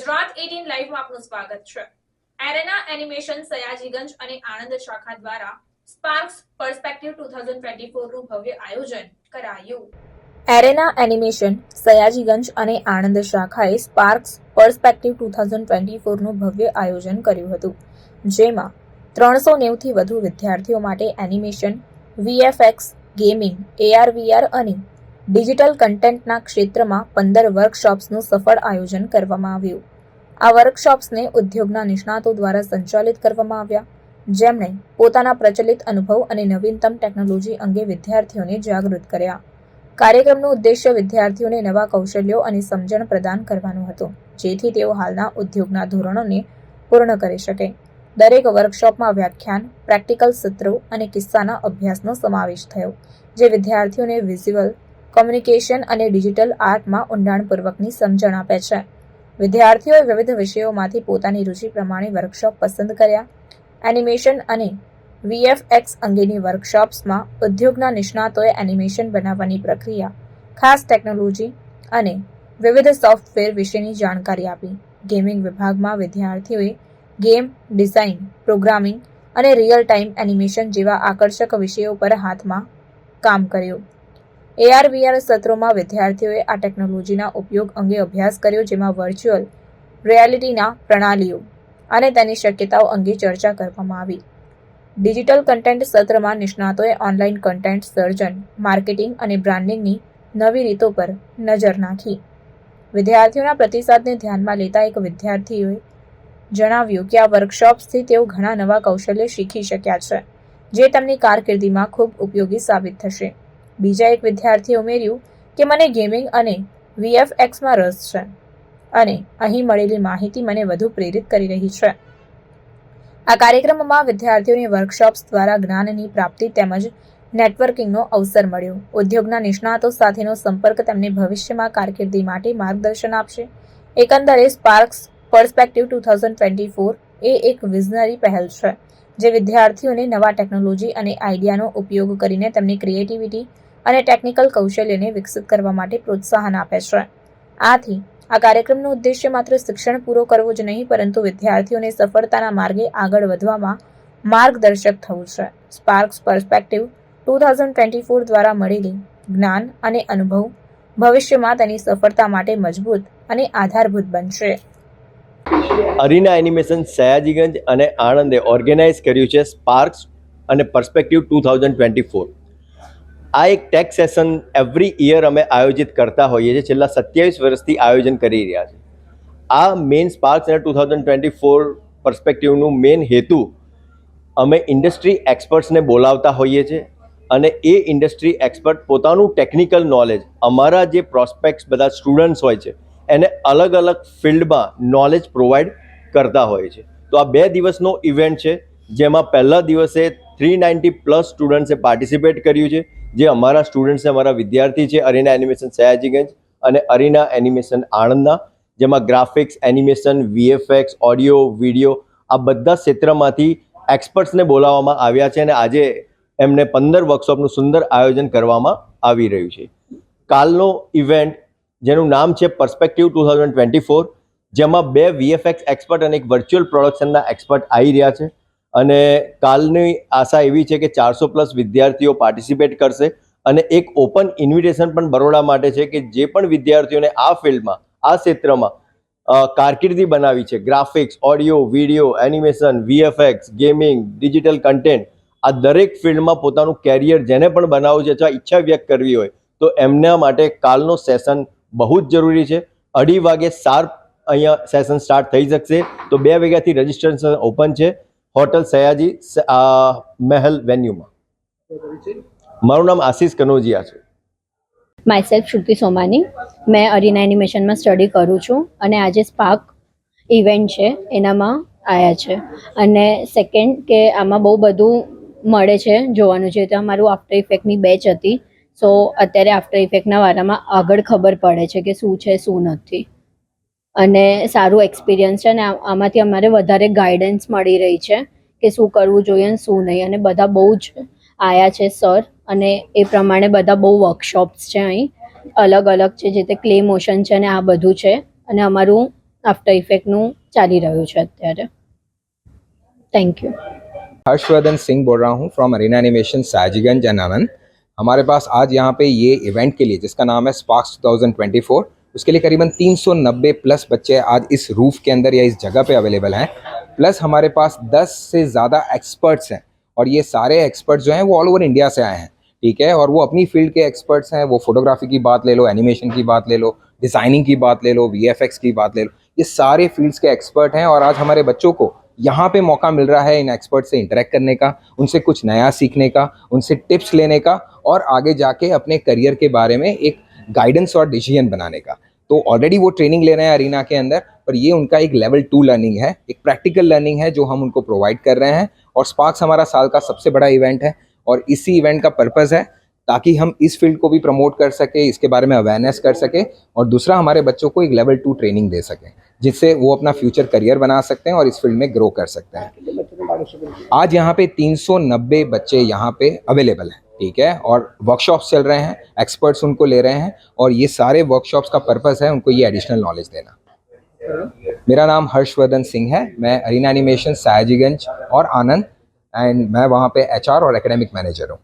Gujarat eighteen લાઈવમાં આપનું સ્વાગત છે. એરેના એનિમેશન સયાજીગંજ અને આણંદ શાખા દ્વારા Sparks Perspective two thousand twenty નું ભવ્ય આયોજન કરાયું. એરેના એનિમેશન સયાજીગંજ અને આણંદ શાખાએ સ્પાર્ક્સ પર્સપેક્ટિવ 2024 નું ભવ્ય આયોજન કર્યું હતું. જેમાં ત્રણસો નેવથી વધુ વિદ્યાર્થીઓ માટે animation VFX gaming AR VR અને ડિજિટલ કન્ટેન્ટના ક્ષેત્રમાં પંદર વર્કશોપ્સનું સફળ આયોજન કરવામાં આવ્યું. આ વર્કશોપ્સને ઉદ્યોગના નિષ્ણાતો દ્વારા સંચાલિત કરવામાં આવ્યા. જેમણે પોતાના પ્રચલિત અનુભવ અને નવીનતમ ટેકનોલોજી અંગે વિદ્યાર્થીઓને જાગૃત કર્યા. કાર્યક્રમનો ઉદ્દેશ્ય વિદ્યાર્થીઓને નવા કૌશલ્યો અને સમજણ પ્રદાન કરવાનો હતો, જેથી તેઓ હાલના ઉદ્યોગના ધોરણોને પૂર્ણ કરી શકે. દરેક વર્કશોપમાં વ્યાખ્યાન પ્રેક્ટિકલ સત્રો અને કિસ્સાના અભ્યાસનો સમાવેશ થયો, જે વિદ્યાર્થીઓને વિઝ્યુઅલ કોમ્યુનિકેશન અને ડિજિટલ આર્ટમાં ઊંડાણપૂર્વકની સમજણ આપે છે. વિદ્યાર્થીઓએ વિવિધ વિષયોમાંથી પોતાની રુચિ પ્રમાણે વર્કશોપ પસંદ કર્યા. એનિમેશન અને વીએફએક્સ અંગેની વર્કશોપ્સમાં ઉદ્યોગના નિષ્ણાતોએ એનિમેશન બનાવવાની પ્રક્રિયા, ખાસ ટેકનોલોજી અને વિવિધ સોફ્ટવેર વિશેની જાણકારી આપી. ગેમિંગ વિભાગમાં વિદ્યાર્થીઓએ ગેમ ડિઝાઇન પ્રોગ્રામિંગ અને રિયલ ટાઈમ એનિમેશન જેવા આકર્ષક વિષયો પર હાથમાં કામ કર્યું. એઆર વીઆર સત્રોમાં વિદ્યાર્થીઓએ આ ટેકનોલોજીના ઉપયોગ અંગે અભ્યાસ કર્યો જેમાં વર્ચ્યુઅલ રિયાલિટીના પ્રણાલીઓ અને તેની શક્યતાઓ અંગે ચર્ચા કરવામાં આવી. ડિજિટલ કન્ટેન્ટ સત્રમાં નિષ્ણાતોએ ઓનલાઈન કન્ટેન્ટ સર્જન માર્કેટિંગ અને બ્રાન્ડિંગની નવી રીતો પર નજર નાખી. વિદ્યાર્થીઓના પ્રતિસાદને ધ્યાનમાં લેતા એક વિદ્યાર્થીઓએ જણાવ્યું કે આ વર્કશોપ્સથી તેઓ ઘણા નવા કૌશલ્ય શીખી શક્યા છે, જે તેમની કારકિર્દીમાં ખૂબ ઉપયોગી સાબિત થશે. બીજા એક વિદ્યાર્થીએ ઉમેર્યું કે મને ગેમિંગ અને વીએફએક્સમાં રસ છે અને અહીં મળેલી માહિતી મને વધુ પ્રેરિત કરી રહી છે. આ કાર્યક્રમમાં વિદ્યાર્થીઓને વર્કશોપ્સ દ્વારા જ્ઞાનની પ્રાપ્તિ તેમજ નેટવર્કિંગનો અવસર મળ્યો. ઉદ્યોગના નિષ્ણાતો સાથેનો સંપર્ક તેમને ભવિષ્યમાં કારકિર્દી માટે માર્ગદર્શન આપશે. એકંદરે Sparks Perspective two thousand twenty four એ એક વિઝનરી પહેલ છે, જે વિદ્યાર્થીઓને નવા ટેકનોલોજી અને આઈડિયાનો ઉપયોગ કરીને તેમની ક્રિએટિવિટી અને ટેકનિકલ કૌશલ્યને વિકસિત કરવા માટે પ્રોત્સાહન આપે છે. આથી, આ કાર્યક્રમનો ઉદ્દેશ્ય માત્ર શિક્ષણ પૂરો કરવો જ નહીં, પરંતુ વિદ્યાર્થીઓને સફળતાના માર્ગે આગળ વધવામાં માર્ગદર્શક થવું છે. Sparks Perspective two thousand twenty four દ્વારા મળેલી જ્ઞાન અને અનુભવ ભવિષ્યમાં તેની સફળતા માટે મજબૂત અને આધારભૂત બનશે. અરીના એનિમેશન સયાજીગંજ અને આણંદે ઓર્ગેનાઇઝ કર્યું છે સ્પાર્ક્સ અને Perspective two thousand twenty four. આ એક ટેક્સ સેશન એવરી યર અમે આયોજિત કરતા હોઈએ છીએ. છેલ્લા સત્યાવીસ વર્ષથી આયોજન કરી રહ્યા છે આ મેઇન સ્પાર્ક્સ અને ટુ થાઉઝન્ડ ટ્વેન્ટી ફોર પર્સપેક્ટિવનું મેઇન હેતુ અમે ઇન્ડસ્ટ્રી એક્સપર્ટ્સને બોલાવતા હોઈએ છીએ અને એ ઇન્ડસ્ટ્રી એક્સપર્ટ પોતાનું ટેકનિકલ નોલેજ અમારા જે પ્રોસ્પેક્ટ્સ બધા સ્ટુડન્ટ્સ હોય છે, એને અલગ અલગ ફિલ્ડમાં નોલેજ પ્રોવાઈડ કરતા હોય છે. તો આ બે દિવસનો ઇવેન્ટ છે, જેમાં પહેલા દિવસે થ્રી નાઇન્ટી પ્લસ સ્ટુડન્ટ્સે પાર્ટિસિપેટ કર્યું છે. જે અમારા સ્ટુડન્ટ્સ અમારા વિદ્યાર્થી છે, અરીના એનિમેશન સયાજીગંજ અને અરીના એનિમેશન આણંદના, જેમાં graphics animation VFX audio video આ બધા ક્ષેત્રમાંથી એક્સપર્ટ્સને બોલાવવામાં આવ્યા છે અને આજે એમને પંદર વર્કશોપનું સુંદર આયોજન કરવામાં આવી રહ્યું છે. કાલનો ઇવેન્ટ જેનું નામ છે Perspective two thousand twenty four જેમાં બે વીએફએક્સ એક્સપર્ટ અને એક વર્ચ્યુઅલ પ્રોડક્શનના એક્સપર્ટ આવી રહ્યા છે. અને કાલની આશા એવી છે કે ચારસો પ્લસ વિદ્યાર્થીઓ પાર્ટિસિપેટ કરશે. અને એક ઓપન ઇન્વિટેશન પણ બરોડા માટે છે કે જે પણ વિદ્યાર્થીઓને આ ફિલ્ડમાં, આ ક્ષેત્રમાં કારકિર્દી બનાવી છે. Graphics audio video animation VFX gaming digital content આ દરેક ફિલ્ડમાં પોતાનું કેરિયર જેને પણ બનાવવું છે, અથવા ઈચ્છા વ્યક્ત કરવી હોય, તો એમના માટે કાલનો સેશન બહુ જ જરૂરી છે. અઢી વાગે શાર્પ અહીંયા સેશન સ્ટાર્ટ થઈ શકશે. તો બે વાગ્યાથી રજિસ્ટ્રેશન ઓપન છે. હોટલ સયાજી મહેલ વેન્યુમાં. મારું નામ આશીષ કનોજિયા છે. માય સેલ્ફ શ્રુતિ સોમાની મેં અરીના એનિમેશનમાં સ્ટડી કરું છું અને આજે સ્પાર્ક ઇવેન્ટ છે, એનામાં આવ્યા છે. અને સેકન્ડ કે આમાં બહુ બધું મળે છે જોવાનું છે, તો અમારું આફ્ટર ઇફેક્ટની બેચ હતી. સો અત્યારે આફ્ટર ઇફેક્ટના વારામાં આગળ ખબર પડે છે કે શું છે, શું નથી. અને સારું એક્સપિરિયન્સ છે અને આ- આમાંથી અમારે વધારે ગાઈડન્સ મળી રહી છે કે શું કરવું જોઈએ અને શું નહીં અને બધા બહુ જ આયા છે સર અને એ પ્રમાણે બધા બહુ વર્કશોપ્સ છે અહીં અલગ અલગ છે જે તે ક્લે મોશન છે અને આ બધું છે અને અમારું આફ્ટર ઇફેક્ટનું ચાલી રહ્યું છે અત્યારે થેન્ક યુ हर्षवर्धन सिंह बोल रहा हूँ from Arena animation Sajiganj and Anand हमारे पास आज यहाँ पे ये इवेंट के लिए जिसका नाम है स्पार्क्स 2024 उसके लिए करीबन 390 प्लस बच्चे आज इस रूफ के अंदर या इस जगह पे अवेलेबल हैं। प्लस हमारे पास 10 से ज़्यादा एक्सपर्ट्स हैं और ये सारे एक्सपर्ट्स जो हैं वो ऑल ओवर इंडिया से आए हैं, ठीक है? और वो अपनी फ़ील्ड के एक्सपर्ट्स हैं, वो फोटोग्राफी की बात ले लो एनिमेशन की बात ले लो डिज़ाइनिंग की बात ले लो वीएफएक्स की बात ले लो, ये सारे फील्ड्स के एक्सपर्ट हैं और आज हमारे बच्चों को यहाँ पे मौका मिल रहा है इन एक्सपर्ट से इंटरेक्ट करने का, उनसे कुछ नया सीखने का, उनसे टिप्स लेने का और आगे जाके अपने करियर के बारे में एक गाइडेंस और डिसीज़न बनाने का। तो ऑलरेडी वो ट्रेनिंग ले रहे हैं अरीना के अंदर, पर ये उनका एक लेवल टू लर्निंग है, एक प्रैक्टिकल लर्निंग है जो हम उनको प्रोवाइड कर रहे हैं। और स्पार्क्स हमारा साल का सबसे बड़ा इवेंट है, और इसी इवेंट का पर्पज़ है ताकि हम इस फ़ील्ड को भी प्रमोट कर सके, इसके बारे में अवेयरनेस कर सके, और दूसरा हमारे बच्चों को एक लेवल टू ट्रेनिंग दे सकें, जिससे वो अपना फ्यूचर करियर बना सकते हैं और इस फ़ील्ड में ग्रो कर सकते हैं। आज यहाँ पे 390 बच्चे यहाँ पे अवेलेबल हैं। ठीक है? और वर्कशॉप्स चल रहे हैं एक्सपर्ट्स उनको ले रहे हैं, और ये सारे वर्कशॉप्स का पर्पस है उनको ये एडिशनल नॉलेज देना। मेरा नाम हर्षवर्धन सिंह है, मैं अरीना एनिमेशन सयाजीगंज और आनंद एंड मैं वहाँ पे एचआर और एकेडमिक मैनेजर हूँ।